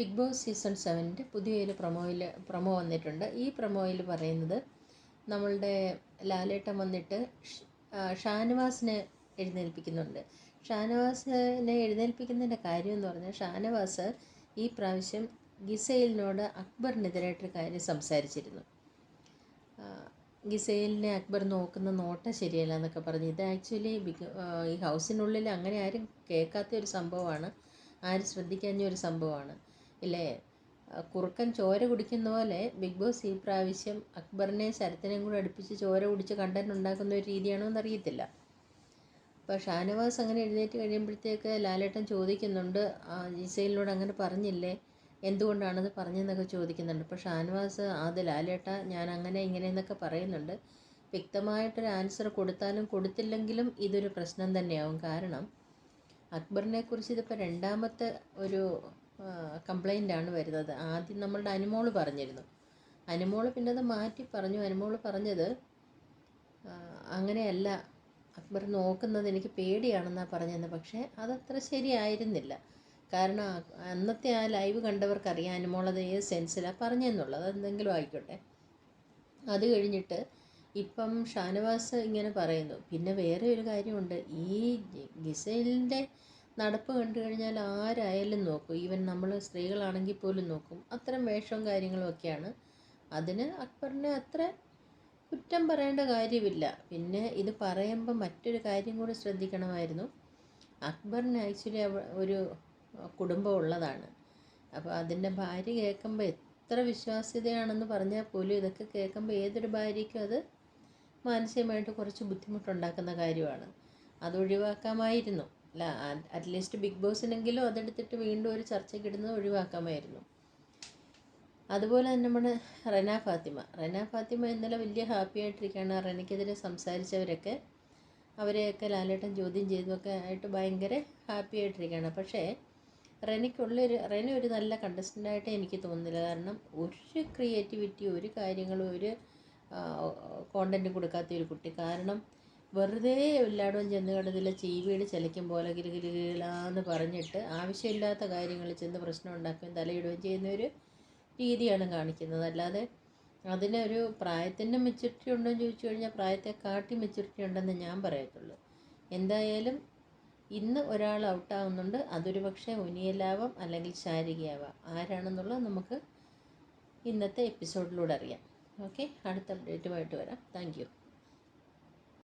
Big boss season സെവന്റെ പുതിയൊരു പ്രൊമോയിൽ promo വന്നിട്ടുണ്ട്. ഈ പ്രൊമോയിൽ പറയുന്നത് നമ്മളുടെ ലാലേട്ടൻ വന്നിട്ട് ഷാനവാസിനെ എഴുന്നേൽപ്പിക്കുന്നുണ്ട്. ഷാനവാസിനെ എഴുന്നേൽപ്പിക്കുന്നതിന്റെ കാര്യം എന്ന് പറഞ്ഞാൽ ഷാനവാസ് ഈ പ്രാവശ്യം ഗിസൈലിനോട് അക്ബറിനെതിരായിട്ടൊരു കാര്യം സംസാരിച്ചിരുന്നു. ഗിസൈലിനെ അക്ബർ നോക്കുന്ന നോട്ടം ശരിയല്ല എന്നൊക്കെ പറഞ്ഞ്. ഇത് ആക്ച്വലി ഈ ഹൗസിനുള്ളിൽ അങ്ങനെ ആരും കേൾക്കാത്ത ഒരു സംഭവമാണ്. ആരും ശ്രദ്ധിക്കാഞ്ഞ ഒരു സംഭവമാണ്. ഇല്ലേ? കുറുക്കൻ ചോര കുടിക്കുന്ന പോലെ ബിഗ് ബോസ് ഈ പ്രാവശ്യം അക്ബറിനെ ശരത്തിനെയും കൂടെ അടുപ്പിച്ച് ചോര കുടിച്ച് കണ്ടന്റ് ഉണ്ടാക്കുന്ന ഒരു രീതിയാണോ എന്നറിയത്തില്ല അപ്പോൾ ഷാനവാസ് അങ്ങനെ എഴുന്നേറ്റ് കഴിയുമ്പോഴത്തേക്ക് ലാലേട്ടൻ ചോദിക്കുന്നുണ്ട് ജിസൈലിനോട് അങ്ങനെ പറഞ്ഞില്ലേ? എന്തുകൊണ്ടാണത് പറഞ്ഞതെന്നൊക്കെ ചോദിക്കുന്നുണ്ട്. അപ്പോൾ ഷാനവാസ് അത് ലാലേട്ട ഞാൻ അങ്ങനെ ഇങ്ങനെ എന്നൊക്കെ പറയുന്നുണ്ട്. വ്യക്തമായിട്ടൊരു ആൻസർ കൊടുത്താലും കൊടുത്തില്ലെങ്കിലും ഇതൊരു പ്രശ്നം തന്നെയാവും. കാരണം അക്ബറിനെക്കുറിച്ച് ഇതിപ്പോൾ രണ്ടാമത്തെ ഒരു കംപ്ലൈന്റ് ആണ് വരുന്നത്. ആദ്യം നമ്മളുടെ അനുമോൾ പറഞ്ഞിരുന്നു. അനുമോൾ പിന്നെ അത് മാറ്റി പറഞ്ഞു. അനുമോൾ പറഞ്ഞത് അങ്ങനെയല്ല അക്ബർ നോക്കുന്നത് എനിക്ക് പേടിയാണെന്നാണ് പറഞ്ഞത്. പക്ഷേ അതത്ര ശരിയായിരുന്നില്ല. കാരണം അന്നത്തെ ആ ലൈവ് കണ്ടവർക്കറിയാം അനുമോളത് ഏത് സെൻസിലാണ് പറഞ്ഞെന്നുള്ളത്. അതെന്തെങ്കിലും ആയിക്കോട്ടെ. അത് കഴിഞ്ഞിട്ട് ഇപ്പം ഷാനവാസ് ഇങ്ങനെ പറയുന്നു. പിന്നെ വേറെ ഒരു കാര്യമുണ്ട്. ഈ ഗിസൈലിന്റെ നടപ്പ് കണ്ടു കഴിഞ്ഞാൽ ആരായാലും നോക്കും. ഈവൻ നമ്മൾ സ്ത്രീകളാണെങ്കിൽ പോലും നോക്കും. അത്തരം വേഷവും കാര്യങ്ങളും ഒക്കെയാണ്. അതിന് അക്ബറിനെ അത്ര കുറ്റം പറയേണ്ട കാര്യമില്ല. പിന്നെ ഇത് പറയുമ്പോൾ മറ്റൊരു കാര്യം കൂടി ശ്രദ്ധിക്കണമായിരുന്നു. അക്ബറിന് ആക്ച്വലി ഒരു കുടുംബം ഉള്ളതാണ്. അപ്പോൾ അതിന്റെ ഭാര്യ കേൾക്കുമ്പോൾ എത്ര വിശ്വാസ്യതയാണെന്ന് പറഞ്ഞാൽ പോലും ഇതൊക്കെ കേൾക്കുമ്പോൾ ഏതൊരു ഭാര്യയ്ക്കും അത് മാനസികമായിട്ട് കുറച്ച് ബുദ്ധിമുട്ടുണ്ടാക്കുന്ന കാര്യമാണ്. അത് ഒഴിവാക്കാമായിരുന്നു. അല്ല അറ്റ്ലീസ്റ്റ് ബിഗ് ബോസിനെങ്കിലും അതെടുത്തിട്ട് വീണ്ടും ഒരു ചർച്ചയ്ക്ക് ഇടുന്നത് ഒഴിവാക്കാമായിരുന്നു. അതുപോലെ തന്നെ നമ്മുടെ റെന ഫാത്തിമ. റെന ഫാത്തിമ ഇന്നലെ വലിയ ഹാപ്പി ആയിട്ടിരിക്കുകയാണ്. റെനയ്ക്കെതിരെ സംസാരിച്ചവരൊക്കെ അവരെയൊക്കെ ലാലേട്ടൻ ചോദ്യം ചെയ്തതൊക്കെ ആയിട്ട് ഭയങ്കര ഹാപ്പി ആയിട്ടിരിക്കുകയാണ്. പക്ഷേ റെനയ്ക്കുള്ളൊരു റെന ഒരു നല്ല കണ്ടസ്റ്റന്റായിട്ട് എനിക്ക് തോന്നുന്നില്ല. കാരണം ഒരു ക്രിയേറ്റിവിറ്റി ഒരു കാര്യങ്ങളും ഒരു കോണ്ടന്റ് കൊടുക്കാത്ത ഒരു കുട്ടി. കാരണം വെറുതെ എല്ലായിടവും ചെന്ന് കിടന്നില്ല ചീവീട് ചലിക്കും പോലെ ഗിലുഗിലുകിലാന്ന് പറഞ്ഞിട്ട് ആവശ്യമില്ലാത്ത കാര്യങ്ങളിൽ ചെന്ന് പ്രശ്നം ഉണ്ടാക്കുകയും തലയിടുകയും ചെയ്യുന്ന ഒരു രീതിയാണ് കാണിക്കുന്നത് അല്ലാതെ അതിനൊരു പ്രായത്തിന്റെ മെച്യൂരിറ്റി ഉണ്ടോ എന്ന് ചോദിച്ചു കഴിഞ്ഞാൽ പ്രായത്തെ കാട്ടി മെച്യൂരിറ്റി ഉണ്ടെന്ന് ഞാൻ പറയത്തുള്ളൂ എന്തായാലും ഇന്ന് ഒരാൾ ഔട്ടാവുന്നുണ്ട് അതൊരു പക്ഷേ ഉനിയലാവാം അല്ലെങ്കിൽ ശാരികയാവാം ആരാണെന്നുള്ളത് നമുക്ക് ഇന്നത്തെ എപ്പിസോഡിലൂടെ അറിയാം ഓക്കെ അടുത്ത അപ്ഡേറ്റുമായിട്ട് വരാം താങ്ക്